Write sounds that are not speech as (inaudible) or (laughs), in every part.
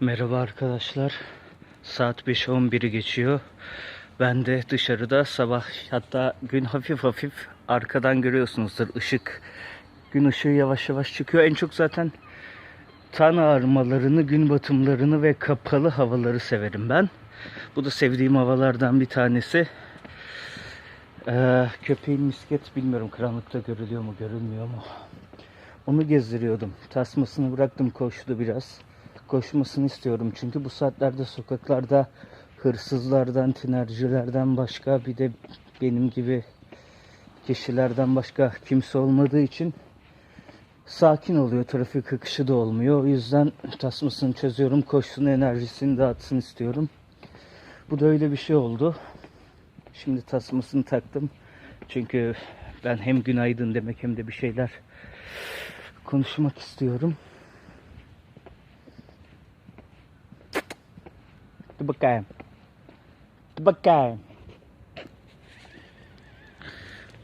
Merhaba arkadaşlar. Saat 5.11'i geçiyor. Ben de dışarıda sabah hatta gün hafif hafif arkadan görüyorsunuzdur ışık. Gün ışığı yavaş yavaş çıkıyor. En çok zaten tan ağrımalarını, gün batımlarını ve kapalı havaları severim ben. Bu da sevdiğim havalardan bir tanesi. Ee, köpeğin misket bilmiyorum karanlıkta görülüyor mu görülmüyor mu. Onu gezdiriyordum. Tasmasını bıraktım koştu biraz. Koşmasını istiyorum çünkü bu saatlerde sokaklarda hırsızlardan, tinercilerden başka bir de benim gibi kişilerden başka kimse olmadığı için sakin oluyor. Trafik akışı da olmuyor. O yüzden tasmasını çözüyorum. Koşsun enerjisini dağıtsın istiyorum. Bu da öyle bir şey oldu. Şimdi tasmasını taktım. Çünkü ben hem günaydın demek hem de bir şeyler konuşmak istiyorum. Dur bakayım. Dur bakayım.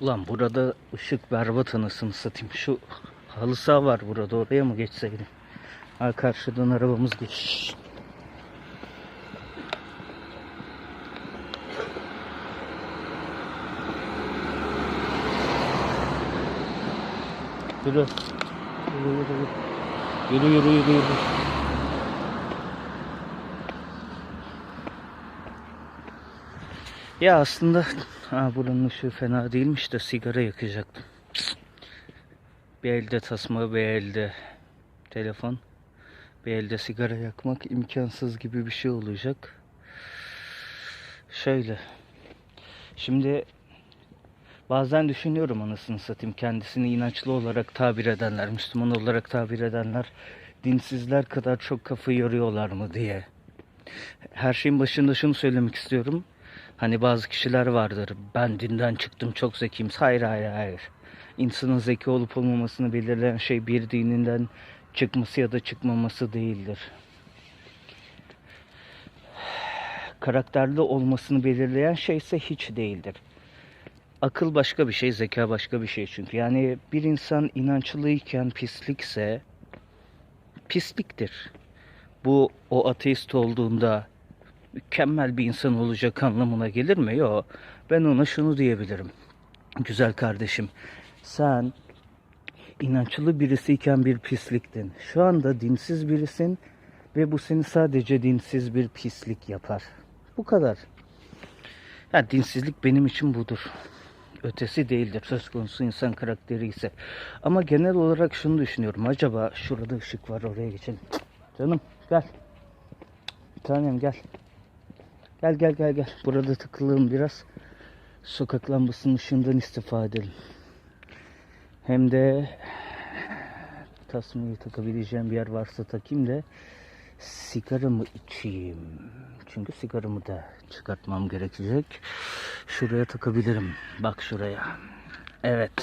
Ulan burada ışık berbat anasını satayım. Şu halı saha var burada oraya mı geçseydim? Ha karşıdan arabamız geç. Yürü. Yürü yürü yürü. Yürü yürü yürü yürü. Ya aslında ha, buranın ışığı fena değilmiş de sigara yakacaktım. Bir elde tasma, bir elde telefon, bir elde sigara yakmak imkansız gibi bir şey olacak. Şöyle. Şimdi bazen düşünüyorum anasını satayım kendisini inançlı olarak tabir edenler, Müslüman olarak tabir edenler dinsizler kadar çok kafayı yoruyorlar mı diye. Her şeyin başında şunu söylemek istiyorum. Hani bazı kişiler vardır. Ben dinden çıktım çok zekiyim. Hayır hayır hayır. İnsanın zeki olup olmamasını belirleyen şey bir dininden çıkması ya da çıkmaması değildir. Karakterli olmasını belirleyen şey ise hiç değildir. Akıl başka bir şey, zeka başka bir şey çünkü. Yani bir insan inançlıyken pislikse pisliktir. Bu o ateist olduğunda mükemmel bir insan olacak anlamına gelir mi? Yok. Ben ona şunu diyebilirim. Güzel kardeşim, sen inançlı birisiyken bir pisliktin. Şu anda dinsiz birisin ve bu seni sadece dinsiz bir pislik yapar. Bu kadar. Ya dinsizlik benim için budur. Ötesi değildir söz konusu insan karakteri ise. Ama genel olarak şunu düşünüyorum. Acaba şurada ışık var oraya geçelim. Canım gel. Bir tanem gel. Gel gel gel gel. Burada takılalım biraz. Sokak lambasının ışığından istifade edelim. Hem de tasmayı takabileceğim bir yer varsa takayım da sigaramı içeyim. Çünkü sigaramı da çıkartmam gerekecek. Şuraya takabilirim. Bak şuraya. Evet.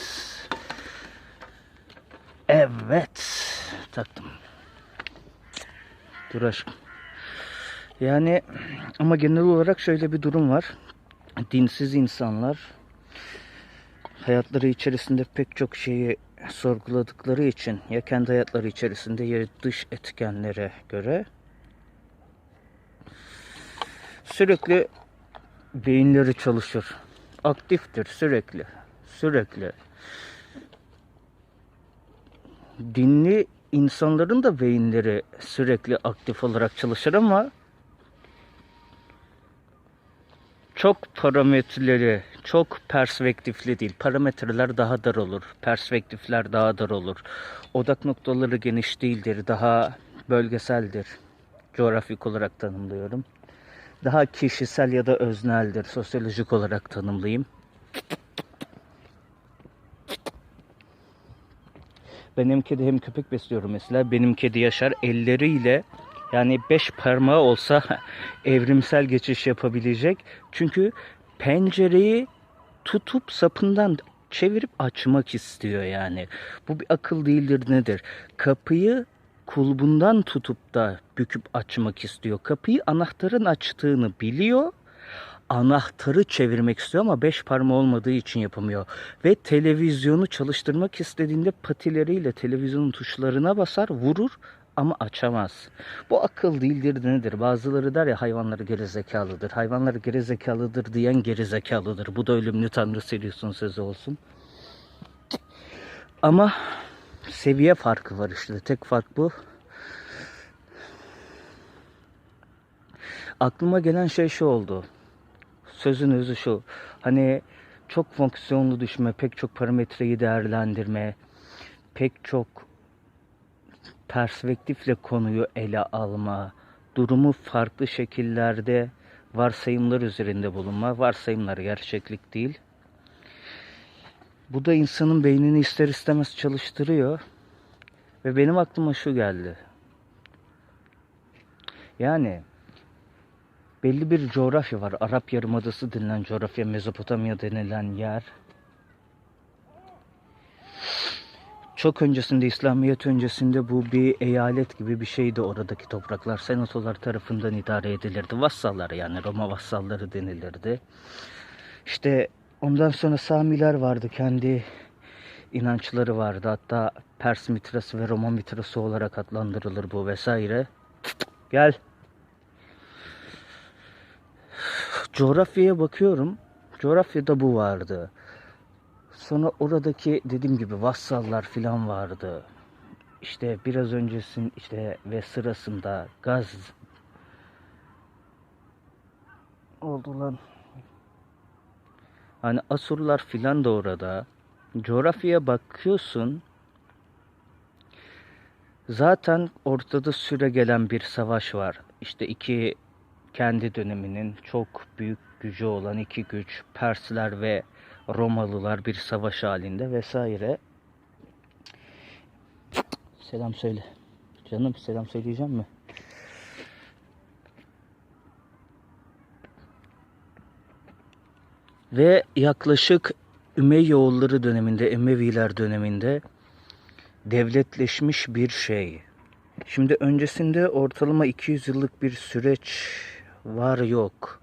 Evet. Taktım. Dur aşkım. Yani ama genel olarak şöyle bir durum var. Dinsiz insanlar hayatları içerisinde pek çok şeyi sorguladıkları için ya kendi hayatları içerisinde ya dış etkenlere göre sürekli beyinleri çalışır. Aktiftir sürekli. Sürekli. Dinli insanların da beyinleri sürekli aktif olarak çalışır ama çok parametreleri çok perspektifli değil. Parametreler daha dar olur. Perspektifler daha dar olur. Odak noktaları geniş değildir. Daha bölgeseldir. Coğrafik olarak tanımlıyorum. Daha kişisel ya da özneldir. Sosyolojik olarak tanımlayayım. Ben hem kedi hem köpek besliyorum mesela. Benim kedi Yaşar elleriyle yani beş parmağı olsa (laughs) evrimsel geçiş yapabilecek. Çünkü pencereyi tutup sapından çevirip açmak istiyor yani. Bu bir akıl değildir nedir? Kapıyı kulbundan tutup da büküp açmak istiyor. Kapıyı anahtarın açtığını biliyor. Anahtarı çevirmek istiyor ama beş parmağı olmadığı için yapamıyor. Ve televizyonu çalıştırmak istediğinde patileriyle televizyonun tuşlarına basar, vurur, ama açamaz. Bu akıl değildir nedir? Bazıları der ya hayvanları gerizekalıdır. Hayvanları gerizekalıdır diyen gerizekalıdır. Bu da ölümlü tanrı seriyorsun sözü olsun. Ama seviye farkı var işte. Tek fark bu. Aklıma gelen şey şu oldu. Sözün özü şu. Hani çok fonksiyonlu düşme, pek çok parametreyi değerlendirme, pek çok perspektifle konuyu ele alma, durumu farklı şekillerde varsayımlar üzerinde bulunma. Varsayımlar gerçeklik değil. Bu da insanın beynini ister istemez çalıştırıyor. Ve benim aklıma şu geldi. Yani belli bir coğrafya var. Arap Yarımadası denilen coğrafya, Mezopotamya denilen yer. Çok öncesinde, İslamiyet öncesinde bu bir eyalet gibi bir şeydi oradaki topraklar. Senatolar tarafından idare edilirdi. Vassallar yani Roma vassalları denilirdi. İşte ondan sonra Samiler vardı. Kendi inançları vardı. Hatta Pers mitrası ve Roma mitrası olarak adlandırılır bu vesaire. Gel. Coğrafyaya bakıyorum. Coğrafyada bu vardı. Sonra oradaki dediğim gibi vassallar filan vardı. İşte biraz öncesin işte ve sırasında gaz oldu lan. Hani Asurlar filan da orada. Coğrafyaya bakıyorsun. Zaten ortada süre gelen bir savaş var. İşte iki kendi döneminin çok büyük gücü olan iki güç Persler ve Romalılar bir savaş halinde vesaire. Selam söyle. Canım selam söyleyeceğim mi? Ve yaklaşık Ümeyyoğulları döneminde, Emeviler döneminde devletleşmiş bir şey. Şimdi öncesinde ortalama 200 yıllık bir süreç var yok.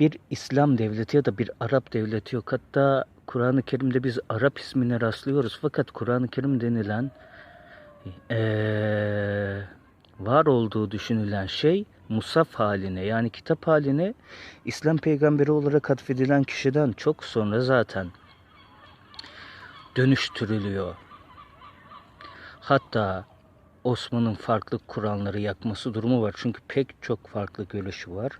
Bir İslam devleti ya da bir Arap devleti yok. Hatta Kur'an-ı Kerim'de biz Arap ismine rastlıyoruz. Fakat Kur'an-ı Kerim denilen eee, var olduğu düşünülen şey musaf haline yani kitap haline İslam peygamberi olarak atfedilen kişiden çok sonra zaten dönüştürülüyor. Hatta Osman'ın farklı Kur'anları yakması durumu var. Çünkü pek çok farklı görüşü var.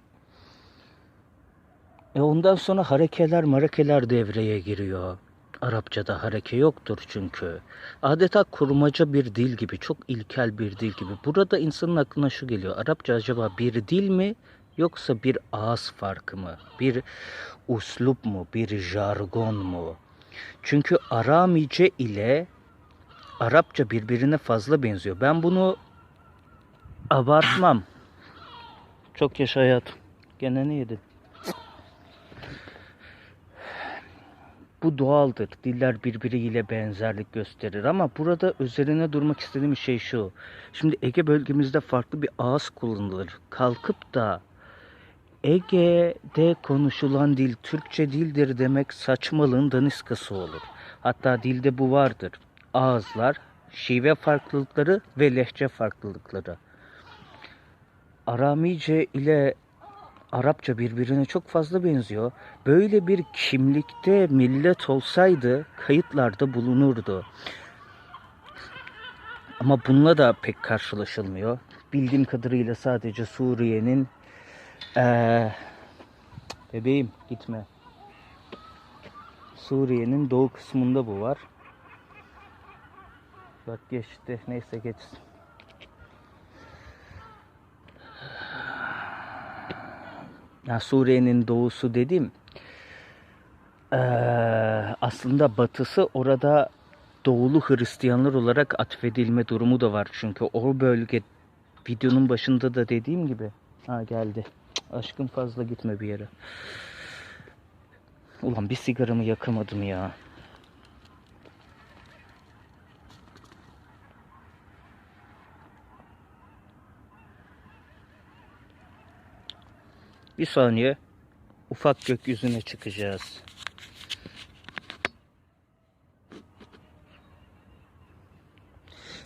E ondan sonra harekeler marekeler devreye giriyor. Arapçada hareke yoktur çünkü. Adeta kurmaca bir dil gibi, çok ilkel bir dil gibi. Burada insanın aklına şu geliyor. Arapça acaba bir dil mi yoksa bir ağız farkı mı? Bir uslup mu? Bir jargon mu? Çünkü Aramice ile Arapça birbirine fazla benziyor. Ben bunu abartmam. Çok yaşa hayatım. Gene ne yedin? Bu doğaldır. Diller birbiriyle benzerlik gösterir ama burada üzerine durmak istediğim şey şu. Şimdi Ege bölgemizde farklı bir ağız kullanılır. Kalkıp da Ege'de konuşulan dil Türkçe dildir demek saçmalığın daniskası olur. Hatta dilde bu vardır. Ağızlar, şive farklılıkları ve lehçe farklılıkları. Aramice ile Arapça birbirine çok fazla benziyor. Böyle bir kimlikte millet olsaydı kayıtlarda bulunurdu. Ama bununla da pek karşılaşılmıyor. Bildiğim kadarıyla sadece Suriye'nin eee, bebeğim gitme. Suriye'nin doğu kısmında bu var. Bak geçti. Neyse geçsin. Ya Suriye'nin doğusu dedim. Eee, aslında batısı orada doğulu Hristiyanlar olarak atfedilme durumu da var. Çünkü o bölge videonun başında da dediğim gibi. Ha geldi. Aşkım fazla gitme bir yere. Ulan bir sigaramı yakamadım ya. Bir saniye. Ufak gökyüzüne çıkacağız.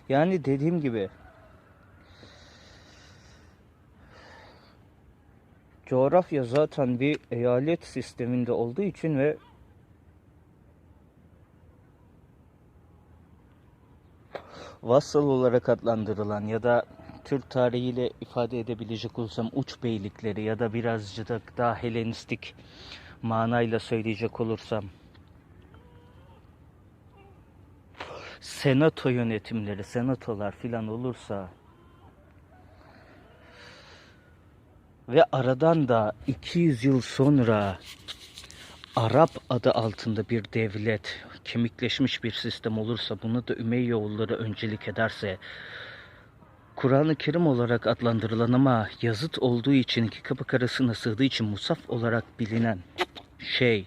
Yani dediğim gibi coğrafya zaten bir eyalet sisteminde olduğu için ve vassal olarak adlandırılan ya da Türk tarihiyle ifade edebilecek olsam uç beylikleri ya da birazcık da daha Helenistik manayla söyleyecek olursam senato yönetimleri, senatolar filan olursa ve aradan da 200 yıl sonra Arap adı altında bir devlet, kemikleşmiş bir sistem olursa, bunu da Ümeyyoğulları öncelik ederse, Kur'an-ı Kerim olarak adlandırılan ama yazıt olduğu için iki kapı arasına sığdığı için musaf olarak bilinen şey,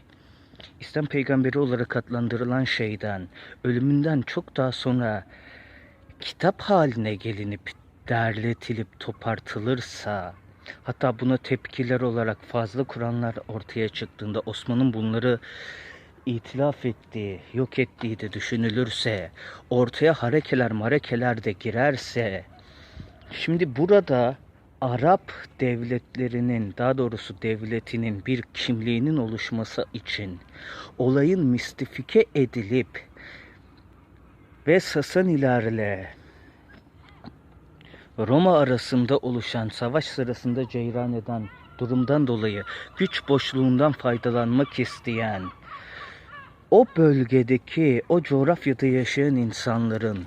İslam peygamberi olarak adlandırılan şeyden, ölümünden çok daha sonra kitap haline gelinip derletilip topartılırsa, hatta buna tepkiler olarak fazla Kur'anlar ortaya çıktığında Osman'ın bunları itilaf ettiği, yok ettiği de düşünülürse, ortaya harekeler marekeler de girerse, şimdi burada Arap devletlerinin, daha doğrusu devletinin bir kimliğinin oluşması için olayın mistifike edilip ve Sasanilerle Roma arasında oluşan savaş sırasında ceyran eden durumdan dolayı güç boşluğundan faydalanmak isteyen o bölgedeki, o coğrafyada yaşayan insanların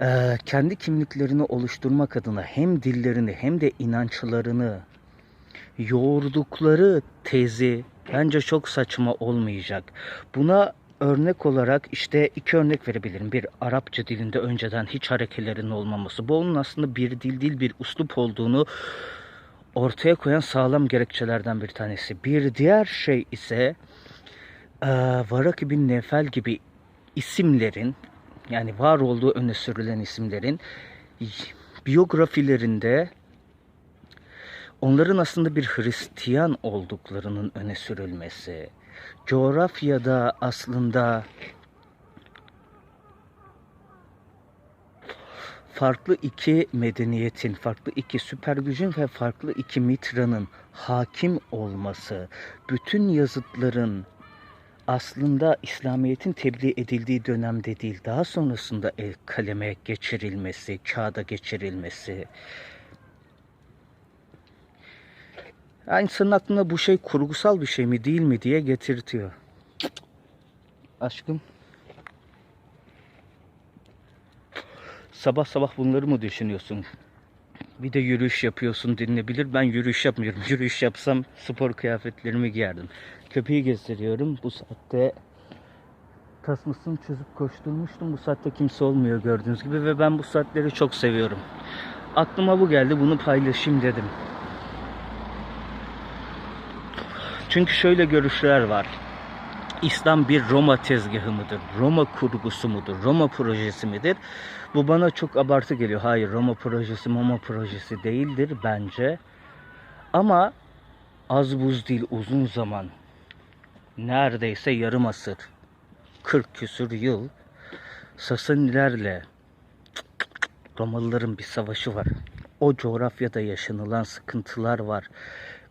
eee, kendi kimliklerini oluşturmak adına hem dillerini hem de inançlarını yoğurdukları tezi bence çok saçma olmayacak. Buna örnek olarak işte iki örnek verebilirim. Bir Arapça dilinde önceden hiç harekelerin olmaması. Bu onun aslında bir dil değil bir uslup olduğunu ortaya koyan sağlam gerekçelerden bir tanesi. Bir diğer şey ise eee Varak bin Nefel gibi isimlerin yani var olduğu öne sürülen isimlerin biyografilerinde onların aslında bir Hristiyan olduklarının öne sürülmesi, coğrafyada aslında farklı iki medeniyetin, farklı iki süper gücün ve farklı iki mitranın hakim olması, bütün yazıtların aslında İslamiyet'in tebliğ edildiği dönemde değil, daha sonrasında el kaleme geçirilmesi, kağıda geçirilmesi. Yani insanın aklına bu şey kurgusal bir şey mi değil mi diye getirtiyor. Aşkım. Sabah sabah bunları mı düşünüyorsun? Bir de yürüyüş yapıyorsun denilebilir. Ben yürüyüş yapmıyorum. (laughs) Yürüyüş yapsam spor kıyafetlerimi giyerdim. Köpeği gezdiriyorum. Bu saatte tasmasını çözüp koşturmuştum. Bu saatte kimse olmuyor gördüğünüz gibi ve ben bu saatleri çok seviyorum. Aklıma bu geldi. Bunu paylaşayım dedim. Çünkü şöyle görüşler var. İslam bir Roma tezgahı mıdır? Roma kurgusu mudur? Roma projesi midir? Bu bana çok abartı geliyor. Hayır Roma projesi Roma projesi değildir bence. Ama az buz değil uzun zaman neredeyse yarım asır 40 küsür yıl Sasanilerle Romalıların bir savaşı var. O coğrafyada yaşanılan sıkıntılar var.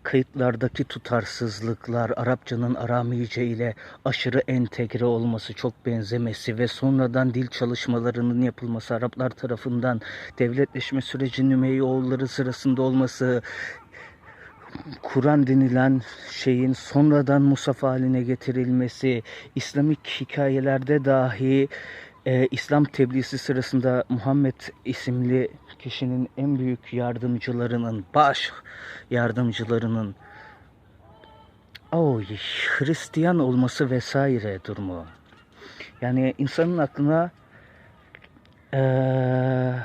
Kayıtlardaki tutarsızlıklar, Arapçanın Aramice ile aşırı entegre olması, çok benzemesi ve sonradan dil çalışmalarının yapılması, Araplar tarafından devletleşme sürecinin Ümeyyoğulları sırasında olması, Kur'an denilen şeyin sonradan musaf haline getirilmesi, İslamik hikayelerde dahi e, İslam tebliğsi sırasında Muhammed isimli kişinin en büyük yardımcılarının, baş yardımcılarının o Hristiyan olması vesaire durumu. Yani insanın aklına eee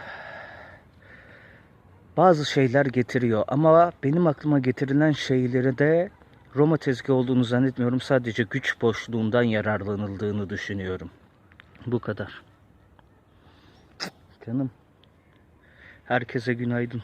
bazı şeyler getiriyor. Ama benim aklıma getirilen şeyleri de Roma tezgahı olduğunu zannetmiyorum. Sadece güç boşluğundan yararlanıldığını düşünüyorum. Bu kadar. Canım. Herkese günaydın.